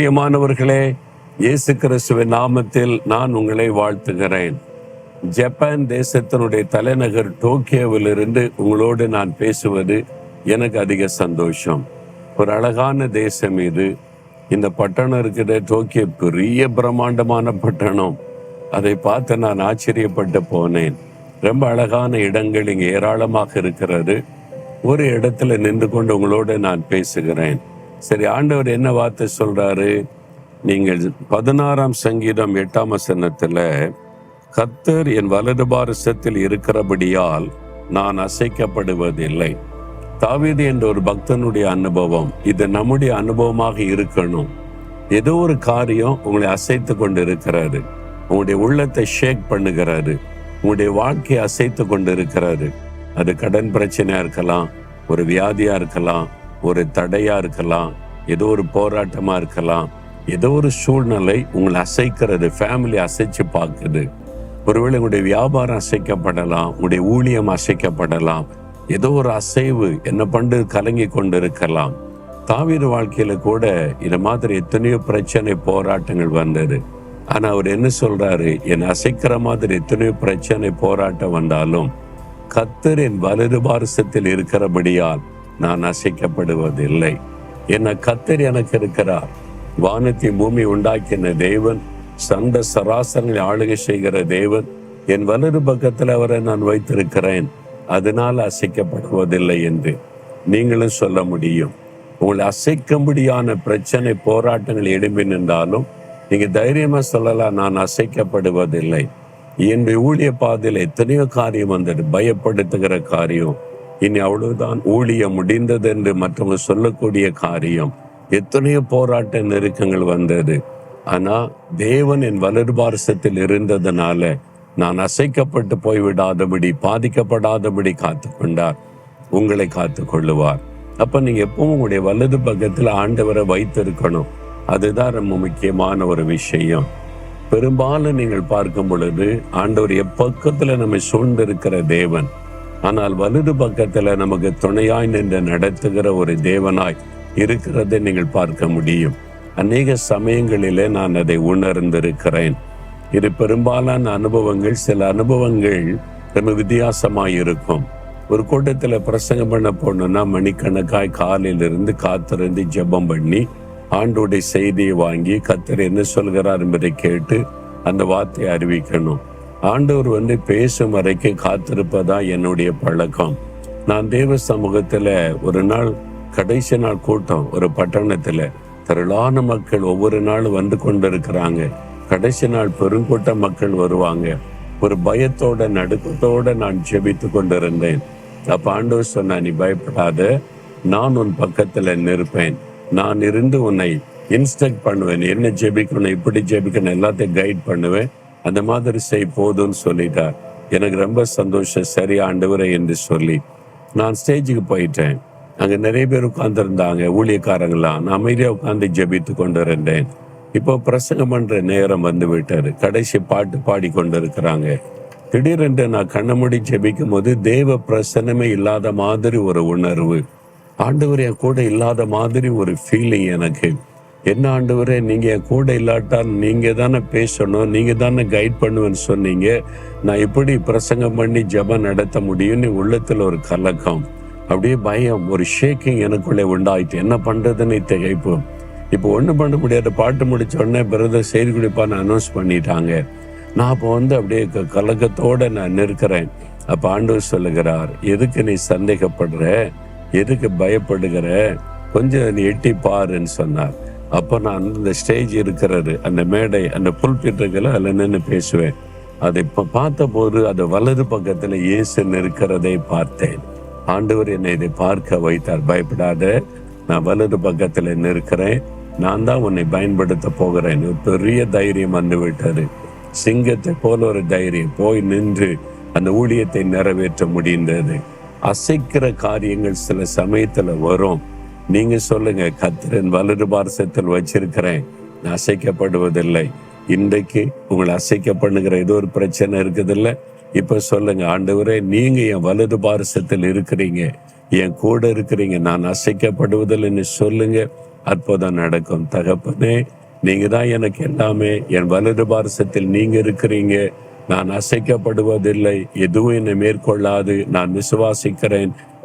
பிரியமானவர்களே இயேசு கிறிஸ்துவின் நாமத்தில் நான் உங்களை வாழ்த்துகிறேன். ஜப்பான் தேசத்தினுடைய தலைநகர் டோக்கியோவிலிருந்து உங்களோடு நான் பேசுவது எனக்கு அதிக சந்தோஷம். ஒரு அழகான தேசம் இது. இந்த பட்டணம் இருக்கிற டோக்கியோ பெரிய பிரம்மாண்டமான பட்டணம். அதை பார்த்து நான் ஆச்சரியப்பட்டு போனேன். ரொம்ப அழகான இடங்கள் இங்கே ஏராளமாக இருக்கிறது. ஒரு இடத்துல நின்று கொண்டு உங்களோட நான் பேசுகிறேன். சரி ஆண்டவர் என்ன வார்த்தை சொல்றாரு? நீங்கள் பதினாறாம் சங்கீதம் எட்டாம் வசனத்துல கத்தர் என் வலது பாரசத்தில் இருக்கிறபடியால் நான் அசைக்கப்படுவதில்லை. தாவீது என்ற ஒரு பக்தனுடைய அனுபவம் இது நம்முடைய அனுபவமாக இருக்கணும். ஏதோ ஒரு காரியம் உங்களை அசைத்து கொண்டு இருக்கிறாரு உங்களுடைய உள்ளத்தை ஷேக் பண்ணுகிறாரு. உங்களுடைய வாழ்க்கையை அசைத்து கொண்டு இருக்கிறாரு அது கடன் பிரச்சனையா இருக்கலாம் ஒரு வியாதியா இருக்கலாம் ஒரு தடையா இருக்கலாம் ஏதோ ஒரு போராட்டமா இருக்கலாம் ஏதோ ஒரு சூழ்நிலை உங்களை அசைக்கிறது ஃபேமிலி அசைச்சு பார்க்குது. ஒருவேளை உங்களுடைய வியாபாரம் அசைக்கப்படலாம் உங்களுடைய ஊழியம் அசைக்கப்படலாம் ஏதோ ஒரு அசைவு என்ன பண்டு கலங்கி கொண்டு இருக்கலாம் தாவீர் வாழ்க்கையில கூட இது மாதிரி எத்தனையோ பிரச்சனை போராட்டங்கள் வந்தது. ஆனா அவர் என்ன சொல்றாரு? என் அசைக்கிற மாதிரி எத்தனையோ பிரச்சனை போராட்டம் வந்தாலும் கத்தர் என் வலது பாரசத்தில் இருக்கிறபடியால் நான் அசைக்கப்படுவதில்லை. என்ன கத்தர் எனக்கு இருக்கிறார். வானத்தை பூமி உண்டாக்கின தேவன் சந்த சராசரங்களை ஆளுகை செய்கிற தேவன் என் வலது பக்கத்தில் அவரை நான் வைத்திருக்கிறேன். அதனால் அசைக்கப்படுவதில்லை என்று நீங்களும் சொல்ல முடியும். உங்களை அசைக்கும்படியான பிரச்சனை போராட்டங்கள் எழும்பி நின்றாலும் நீங்க தைரியமா சொல்லலாம் நான் அசைக்கப்படுவதில்லை. என்னுடைய ஊழிய பாதையில் எத்தனையோ காரியம் வந்தது. பயப்படுத்துகிற காரியம். இனி அவ்வளவுதான் ஊழியம் முடிந்தது என்று மற்றவங்க சொல்லக்கூடிய காரியம். எத்தனையோ போராட்ட நெருக்கங்கள் வந்தது. ஆனா தேவன் என் வலது பாரசத்தில் இருந்ததுனால நான் அசைக்கப்பட்டு போய்விடாதபடி பாதிக்கப்படாதபடி காத்து கொண்டார் உங்களை காத்து கொள்ளுவார் அப்ப நீங்க எப்பவும் உங்களுடைய வலது பக்கத்துல ஆண்டவரை வைத்திருக்கணும். அதுதான் ரொம்ப முக்கியமான ஒரு விஷயம். பெரும்பாலும் நீங்கள் பார்க்கும் பொழுது ஆண்டவர் எப்பக்கத்துல நம்மை சூழ்ந்திருக்கிற தேவன் ஆனால் வலது பக்கத்துல நமக்கு துணையாய் நின்று நடத்துகிற ஒரு தேவனாய் இருக்கிறதை நீங்கள் பார்க்க முடியும். அநேக சமயங்களிலே நான் அதை உணர்ந்திருக்கிறேன். இது பெரும்பாலான அனுபவங்கள் சில அனுபவங்கள் ரொம்ப வித்தியாசமாய் இருக்கும். ஒரு கூட்டத்தில் பிரசங்கம் பண்ண போனோம்னா மணிக்கணக்காய் காலையிலிருந்து காத்திருந்து ஜெபம் பண்ணி ஆண்டோடைய செய்தியை வாங்கி கத்தர் என்ன சொல்கிறார் என்பதை கேட்டு அந்த வார்த்தையை அறிவிக்கணும். ஆண்டவர் வந்து பேசும் வரைக்கும் காத்திருப்பதா என்னுடைய பழக்கம். நான் தேவ சமூகத்துல ஒரு நாள் கடைசி நாள் கூட்டம் ஒரு பட்டணத்துல. திரளான மக்கள் ஒவ்வொரு நாளும் வந்து கொண்டிருக்கிறாங்க. கடைசி நாள் பெருங்கூட்ட மக்கள் வருவாங்க. ஒரு பயத்தோட நடுக்கத்தோட நான் ஜெபித்து கொண்டிருந்தேன். அப்ப ஆண்டவர் சொன்னா நீ பயப்படாத. நான் உன் பக்கத்துல நிற்பேன். நான் இருந்து உன்னை இன்ஸ்ட்ரக்ட் பண்ணுவேன். என்ன ஜெபிக்கணும் இப்படி ஜெபிக்கணும் எல்லாத்தையும் கைட் பண்ணுவேன். அந்த மாதிரி செய் போதும்னு சொல்லிட்டார். எனக்கு ரொம்ப சந்தோஷம். சரி ஆண்டவரை என்று சொல்லி நான் ஸ்டேஜுக்கு போயிட்டேன். அங்கே நிறைய பேர் உட்கார்ந்துருந்தாங்க ஊழியக்காரங்களாம். நான் அமைதியாக உட்காந்து ஜெபித்து கொண்டு இருந்தேன் இப்போ பிரசங்கம் பண்ணுற நேரம் வந்து விட்டார் கடைசி பாட்டு பாடி கொண்டு இருக்கிறாங்க திடீரென்று நான் கண்ண மூடி ஜெபிக்கும் போது தேவ பிரசனமே இல்லாத மாதிரி ஒரு உணர்வு. ஆண்டவர் என் கூட இல்லாத மாதிரி ஒரு ஃபீலிங் எனக்கு. என்ன ஆண்டவரே நீங்க என் கூட இல்லாட்டா நீங்க தானே பேசணும் நீங்க தானே கைட் பண்ணுவேன்னு சொன்னீங்க. நான் எப்படி பிரசங்கம் பண்ணி ஜெபம் நடத்த முடியும்னு உள்ளத்துல ஒரு கலக்கம். அப்படியே பயம் ஒரு ஷேக்கிங் எனக்குள்ளே உண்டாயிட்டு என்ன பண்றதுன்னு திகைப்பு இப்போ ஒன்றும் பண்ண முடியாத. பாட்டு முடிச்ச உடனே பிரதர் செய்தி குடிப்பான்னு அனௌன்ஸ் பண்ணிட்டாங்க. நான் அப்போ வந்து அப்படியே க- கலக்கத்தோட நான் நிற்கிறேன். அப்ப ஆண்டவர் சொல்லுகிறார் எதுக்கு நீ சந்தேகப்படுற? எதுக்கு பயப்படுகிற? கொஞ்சம் நீ எட்டி பாருன்னு சொன்னார். அப்போ நான் அந்த ஸ்டேஜ் இருக்கிறது அந்த மேடை அந்த புல்பிட் அதில் நின்று பேசுவேன். அதை இப்போ பார்த்தபோது அது வலது பக்கத்தில் இயேசு நிற்கிறதை பார்த்தேன். ஆண்டவர் என்னை இதை பார்க்க வைத்தார். பயப்படாத நான் வலது பக்கத்தில் நிற்கிறேன். நான் தான் உன்னை பயன்படுத்த போகிறேன். ஒரு பெரிய தைரியம் வந்து விட்டது சிங்கத்தை போல ஒரு தைரியம். போய் நின்று அந்த ஊழியத்தை நிறைவேற்ற முடிந்தது. அசைக்கிற காரியங்கள் சில சமயத்தில் வரும். நீங்க சொல்லுங்க கத்திரன் வலது பார்சத்தில் வச்சிருக்கிறேன். நான் அசைக்கப்படுவதில்லை. இன்றைக்கு உங்களை அசைக்க பண்ணுகிற ஏதோ ஒரு பிரச்சனை இருக்குதுல்ல? இப்ப சொல்லுங்க ஆண்டவரே நீங்க என் வலது பாரசத்தில் இருக்கிறீங்க. என் கூட இருக்கிறீங்க. நான் அசைக்கப்படுவதில்லைன்னு சொல்லுங்க. அற்புதம் நடக்கும். தகப்பனே நீங்க தான் எனக்கு எல்லாமே. என் வலது பாரசத்தில் நீங்க இருக்கிறீங்க. நான் அசைக்கப்படுவதில்லை. எதுவும் என்னை மேற்கொள்ளாது. நான் விசுவாசிக்கிறேன்.